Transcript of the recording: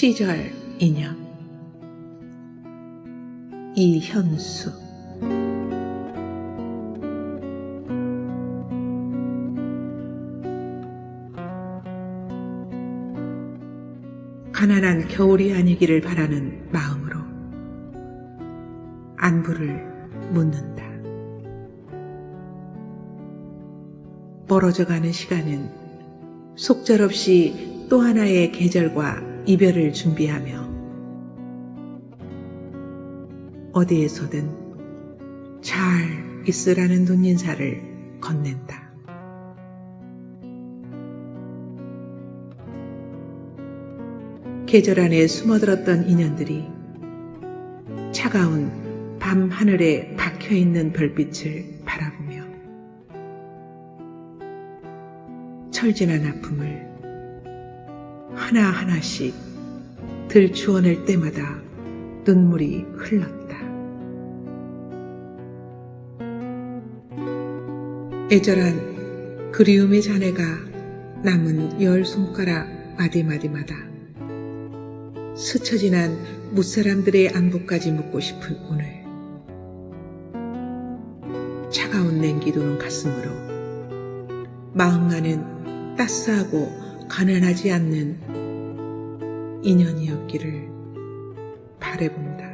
시절 인연 이현수 가난한 겨울이 아니기를 바라는 마음으로 안부를 묻는다. 멀어져가는 시간은 속절없이 또 하나의 계절과 이별을 준비하며 어디에서든 잘 있으라는 눈인사를 건넨다. 계절 안에 숨어들었던 인연들이 차가운 밤 하늘에 박혀 있는 별빛을 바라보며 철진한 아픔을 하나하나씩 들추어낼 때마다 눈물이 흘렀다. 애절한 그리움의 잔해가 남은 열 손가락 마디마디마다 스쳐 지난 무사람들의 안부까지 묻고 싶은 오늘 차가운 냉기 도는 가슴으로 마음만은 따스하고 가난하지 않는 인연이었기를 바래본다.